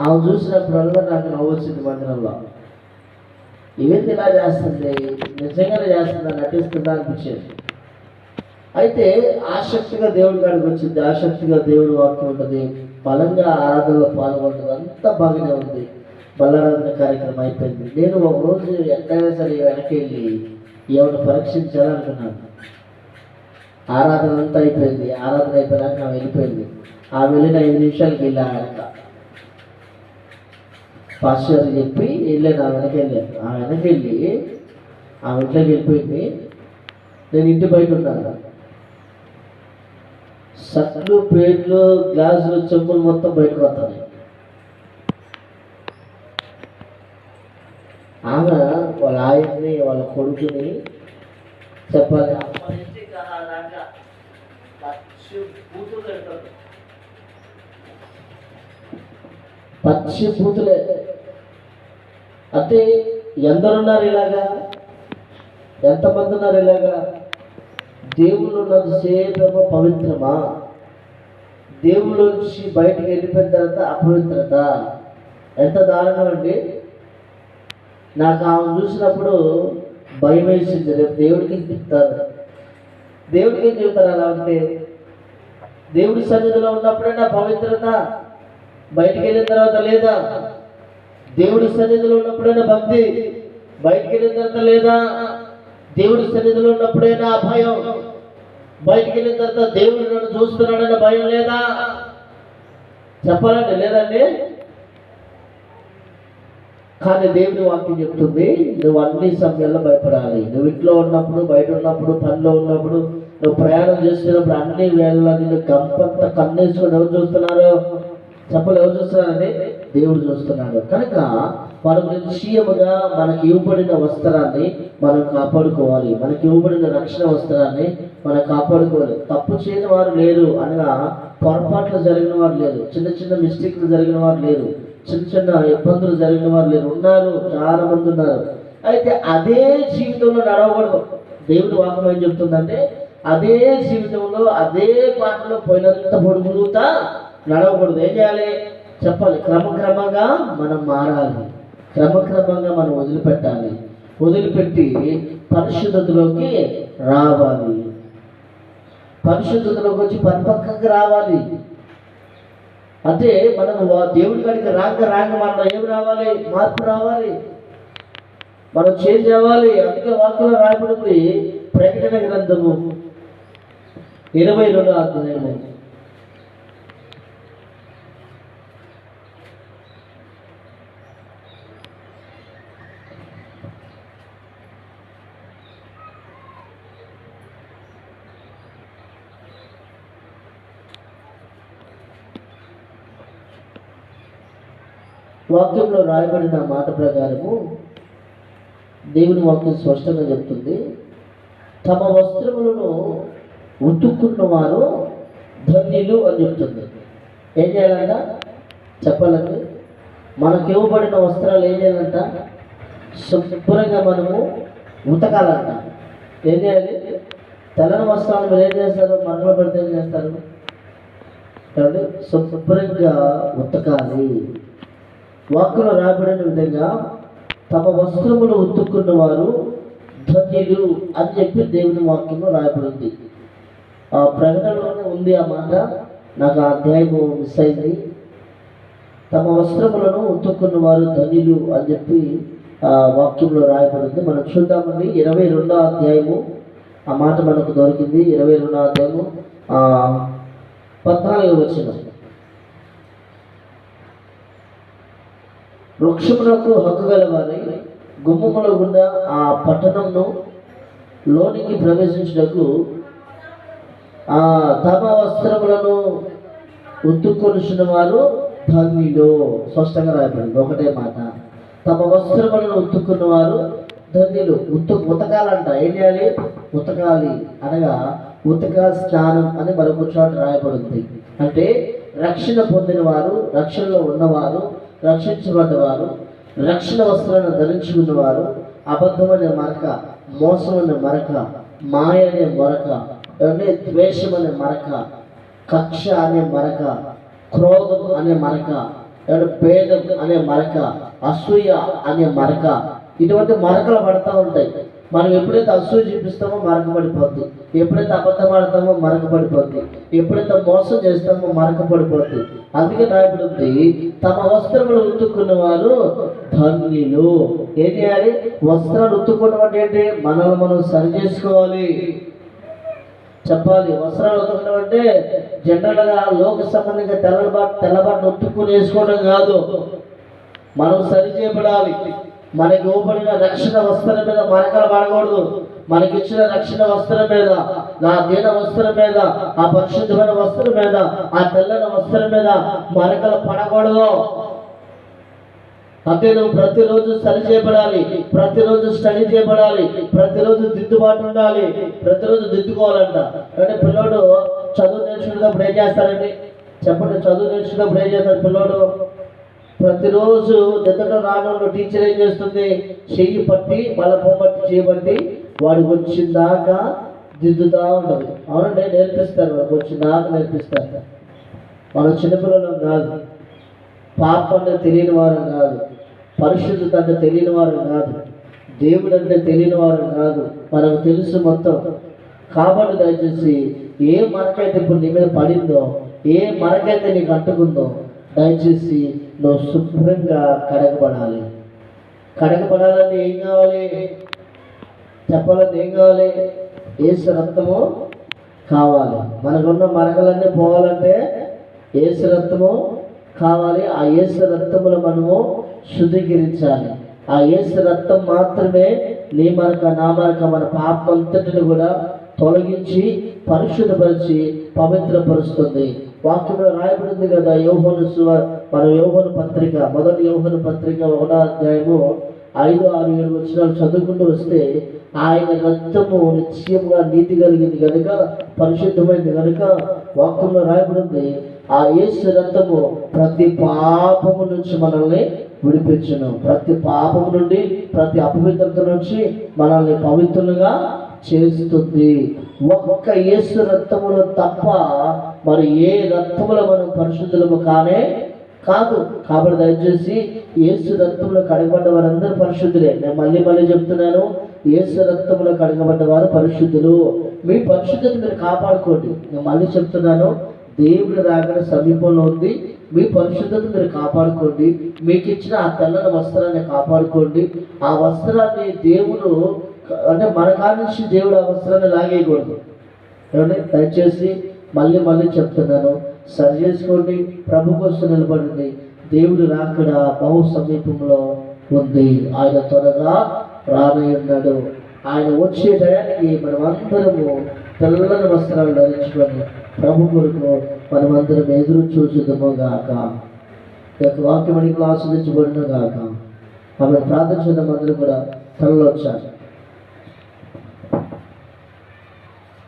ఆమె చూసినప్పుడల్లా నాకు నవ్వు వచ్చింది మందిరంలో. ఇవేంటి ఇలా చేస్తుంది? నిజంగానే చేస్తుందా? నటిస్తుందా అనిపించేది. అయితే ఆసక్తిగా దేవుడి కాడికి వచ్చింది. ఆసక్తిగా దేవుడు వాక్యం ఉంటుంది. బలంగా ఆరాధనలో పాల్గొంటుంది అంతా బాగానే ఉంది. బలారాధన కార్యక్రమం అయిపోయింది. నేను ఒక రోజు ఎక్కడైనా సరే వెనక్కి వెళ్ళి ఏమైనా పరీక్షించాలనుకున్నాను. ఆరాధన అంతా అయిపోయింది. ఆరాధన అయిపోయినాక ఆమె వెళ్ళిపోయింది. ఆమె వెళ్ళిన ఐదు నిమిషాలకి వెళ్ళి ఆ వెనక. పాస్టర్ చెప్పి వెళ్ళాను ఆ వెనక వెళ్ళాను ఆ వెనక వెళ్ళి ఆ ఇంట్లోకి వెళ్ళిపోయింది. నేను ఇంటి బయట ఉన్నాను. సట్లు ప్లేట్లు గ్లాసులు చెప్పులు మొత్తం బయటకు వస్తాయి ఆమె వాళ్ళ ఆయన్ని వాళ్ళ కొడుకుని చెప్పాలి. పచ్చి పూతులే అంటే ఎందరున్నారు ఇలాగా? ఎంతమంది ఉన్నారు ఇలాగా? దేవుళ్ళు ఉన్నంతసేపు పవిత్రమా? దేవుళ్ళ నుంచి వెళ్ళిపోయిన తర్వాత అపవిత్రత. ఎంత దారుణం అండి? నాకు ఆమె చూసినప్పుడు భయం వేసింది రేపు దేవుడికి చెప్తారు? దేవుడికి ఏం చెప్తారు అలా ఉంటే? దేవుడి సన్నిధిలో ఉన్నప్పుడే నా పవిత్రత బయటికి వెళ్ళిన తర్వాత లేదా? దేవుడి సన్నిధిలో ఉన్నప్పుడైనా భక్తి బయటికి వెళ్ళిన తర్వాత లేదా దేవుడి సన్నిధిలో ఉన్నప్పుడైనా భయం బయటికి వెళ్ళిన తర్వాత దేవుడు నన్ను చూస్తున్నాడన్న భయం లేదా? చెప్పాలండి లేదండి? కానీ దేవుని వాక్యం చెప్తుంది నువ్వు అన్ని సమయాల్లో భయపడాలి. నువ్వు ఇంట్లో ఉన్నప్పుడు బయట ఉన్నప్పుడు పనిలో ఉన్నప్పుడు నువ్వు ప్రయాణం చేస్తున్నప్పుడు అన్ని వేళల్లో నిన్ను కంపంత కన్నేసుకొని ఎవరు చూస్తున్నారు? చెప్పలు ఎవరు చూస్తున్నారండి? దేవుడు చూస్తున్నాడు. కనుక మనం నిశ్చయముగా మనకి ఇవ్వబడిన వస్త్రాన్ని మనం కాపాడుకోవాలి. మనకి ఇవ్వబడిన రక్షణ వస్త్రాన్ని మనం కాపాడుకోవాలి. తప్పు చేయని వారు లేరు అనగా పొరపాట్లు జరిగిన వారు లేరు. చిన్న చిన్న మిస్టేక్లు జరిగిన వారు లేరు. చిన్న చిన్న ఇబ్బందులు జరిగిన వారు లేరు. ఉన్నారు చాలా మంది ఉన్నారు. అయితే అదే జీవితంలో నడవకూడదు. దేవుడి వాక్యం ఏం చెప్తుందంటే అదే జీవితంలో అదే పాటలో పోయినంత పొడుగుతా నడవకూడదు. ఏం చేయాలి? చెప్పాలి. క్రమక్రమంగా మనం మారాలి. క్రమక్రమంగా మనం వదిలిపెట్టాలి. వదిలిపెట్టి పరిశుద్ధతలోకి రావాలి. పరిశుద్ధతలోకి వచ్చి పరిపక్వంగా రావాలి. అంటే మనం దేవుడి కాడికి రాక రాక మనలో ఏం రావాలి? మార్పు రావాలి. మనం చేంజ్ అవ్వాలి. అందుకే వాక్యంలో రాయబడింది ప్రకటన గ్రంథము ఇరవై రెండు అధ్యాయము. వాక్యంలో రాయబడిన మాట ప్రకారము దేవుని వాక్యం స్పష్టంగా చెప్తుంది. తమ వస్త్రములను ఉతుక్కున్న వారు ధన్యులు అని చెప్తుంది. ఏం చేయాలంట? చెప్పాలండి. మనకి ఇవ్వబడిన వస్త్రాలు ఏం చేయాలంట? శుభ్రంగా మనము ఉతకాలంట. ఏం చేయాలి? తెల్లని వస్త్రాలు మీరు ఏం చేస్తారు? మనలో పెడితే ఏం చేస్తారు? కాబట్టి శుభ్రంగా ఉతకాలి. వాక్కులో రాబడిన విధంగా తమ వస్త్రములు ఉత్తుక్కున్న వారు ధన్యులు అని చెప్పి దేవుని వాక్యంలో రాయబడింది. ఆ ప్రకటనలోనే ఉంది ఆ మాట. నాకు ఆ అధ్యాయము మిస్ అయింది. తమ వస్త్రములను ఉత్తుక్కున్న వారు ధన్యులు అని చెప్పి ఆ వాక్యంలో రాయబడింది. మనం చూద్దామండి. ఇరవై రెండో అధ్యాయము. ఆ మాట మనకు దొరికింది. ఇరవై రెండో అధ్యాయము. ఆ పద్నాలుగు వృక్షములకు హక్కు గలవారి గుమ్మములో గుండా ఆ పట్టణంను లోనికి ప్రవేశించుటకు ఆ తమ వస్త్రములను ఉత్తుకొనిసిన వారు ధన్యులు. స్పష్టంగా రాయబడింది. ఒకటే మాట. తమ వస్త్రములను ఉత్తుకున్న వారు ధన్యులు. ఉత్తు ఉతకాలంట. ఏం చేయాలి? ఉతకాలి. అనగా ఉతక స్నానం అని మరొక చోట రాయబడింది. అంటే రక్షణ పొందిన వారు రక్షణలో ఉన్నవారు రక్షించబడ్డవారు రక్షణ వస్త్రాలను ధరించుకున్నవారు అబద్ధమనే మరక మోసం అనే మరక మాయ అనే మరక ఏమంటే ద్వేషం అనే మరక కక్ష అనే మరక క్రోధం అనే మరక భేదం అనే మరక అసూయ అనే మరక ఇటువంటి మరకలు పడతా ఉంటాయి. మనం ఎప్పుడైతే అసూయ చూపిస్తామో మరకపడిపోద్ది ఎప్పుడైతే అబద్ధం ఆడతామో మరకపడిపోద్ది ఎప్పుడైతే మోసం చేస్తామో మరకపడిపోద్ది అందుకే రాయబడింది తమ వస్త్రములు ఉత్తుకున్న వారు ధన్యులు. ఏం చేయాలి? వస్త్రాలు ఉత్తుకోవడం అంటే ఏంటి? మనల్ని మనం సరి చేసుకోవాలి. చెప్పాలి వస్త్రాలు ఉతకడం అంటే జనరల్గా లోక సంబంధంగా తెల్లబాటు తెల్లబాటు ఉత్తుకుని వేసుకోవడం కాదు. మనం సరి చేయబడాలి. మనకి ఇవ్వబడిన రక్షణ వస్త్రం మీద మరకలు పడకూడదు. మనకిచ్చిన రక్షణ వస్త్రం మీద నా దీన వస్త్రం మీద ఆ పరిశుద్ధమైన వస్త్రం మీద ఆ తెల్లని వస్త్రం మీద మరకలు పడకూడదు. అంతే నువ్వు ప్రతిరోజు సరి చేయబడాలి ప్రతిరోజు స్టడీ చేయబడాలి ప్రతిరోజు దిద్దుబాటు ఉండాలి ప్రతిరోజు దిద్దుకోవాలంట. అంటే పిల్లోడు చదువు నేర్చుకున్నప్పుడు ఏం చేస్తారండి చెప్పండి చదువు నేర్చుకున్నప్పుడు ఏం చేస్తారు పిల్లోడు? ప్రతిరోజు నిద్ర రానున్న టీచర్ ఏం చేస్తుంది? చెయ్యి పట్టి వాళ్ళ బొమ్మట్టి చేయబట్టి వాడికి వచ్చిన దాకా దిద్దుతా ఉండదు అవునండి నేర్పిస్తారు వాళ్ళకి వచ్చిందాక నేర్పిస్తారు. మన చిన్నపిల్లలం కాదు. పాప అంటే తెలియని వారు కాదు. పరిశుద్ధత అంటే తెలియని వారు కాదు. దేవుడు అంటే తెలియని వారు కాదు. మనకు తెలుసు మొత్తం. కాబట్టి దయచేసి ఏ మరకైతే ఇప్పుడు నీ మీద పడిందో ఏ మరకైతే నీకు అంటుకుందో దయచేసి నువ్వు శుభ్రంగా కడగబడాలి. కడగబడాలంటే ఏం కావాలి? చెప్పాలంటే ఏం కావాలి? ఏసు రక్తము కావాలి. మనకున్న మరకలన్నీ పోవాలంటే ఏసు రక్తము కావాలి. ఆ ఏసు రక్తములు మనము శుద్ధీకరించాలి. ఆ ఏసు రక్తం మాత్రమే నీ మరక నా మరక మన పాపంతటిని కూడా తొలగించి పరిశుద్ధపరిచి పవిత్రపరుస్తుంది. వాక్యంలో రాయబడింది కదా యోహను మన యోహను పత్రిక మొదటి యోహను పత్రిక ఒకటో అధ్యాయము ఐదు ఆరు ఏడు వచ్చినాలు చదువుకుంటూ వస్తే ఆయన రక్తము నిశ్చయముగా నీతి కలిగింది కనుక పరిశుద్ధమైంది కనుక వాక్యంలో రాయబడింది ఆ యేసు రక్తము ప్రతి పాపము నుంచి మనల్ని విడిపించును. ప్రతి పాపము నుండి ప్రతి అపవిత్రత నుంచి మనల్ని పవిత్రులుగా చేస్తుంది. ఒక్క యేసు రక్తములో తప్ప మరి ఏ రక్తముల మనం పరిశుద్ధులము కానే కాదు. కాబట్టి దయచేసి ఏసు రక్తంలో కడగబడ్డ వారందరూ పరిశుద్ధులే. నేను మళ్ళీ మళ్ళీ చెప్తున్నాను ఏసు రక్తంలో కడగబడ్డ వారు పరిశుద్ధులు. మీ పరిశుద్ధత మీరు కాపాడుకోండి. నేను మళ్ళీ చెప్తున్నాను దేవుడు రాగడ సమీపంలో ఉంది. మీ పరిశుద్ధత మీరు కాపాడుకోండి. మీకు ఇచ్చిన ఆ తెల్లని వస్త్రాన్ని కాపాడుకోండి. ఆ వస్త్రాన్ని దేవుడు అంటే మన కాడ నుంచి దేవుడు అవసరాన్ని లాగేయకూడదు. ఏమంటే దయచేసి మళ్ళీ మళ్ళీ చెప్తున్నాను. సరి చేసుకోండి. ప్రభు కోసం నిలబడింది దేవుడు రాకడ బహు సమీపంలో ఉంది. ఆయన త్వరగా రానై ఉన్నాడు ఆయన వచ్చే టయానికి మనమందరము తెల్లని వస్త్రాలు ధరించుకొని ప్రభు కొరకు మనమందరం ఎదురు చూచుదము గాక. ఈ యొక్క వాక్యం అడిగి ఆస్వాదించబడిన గాక. ఆమె ప్రార్థన అందరూ కూడా తనలో వచ్చారు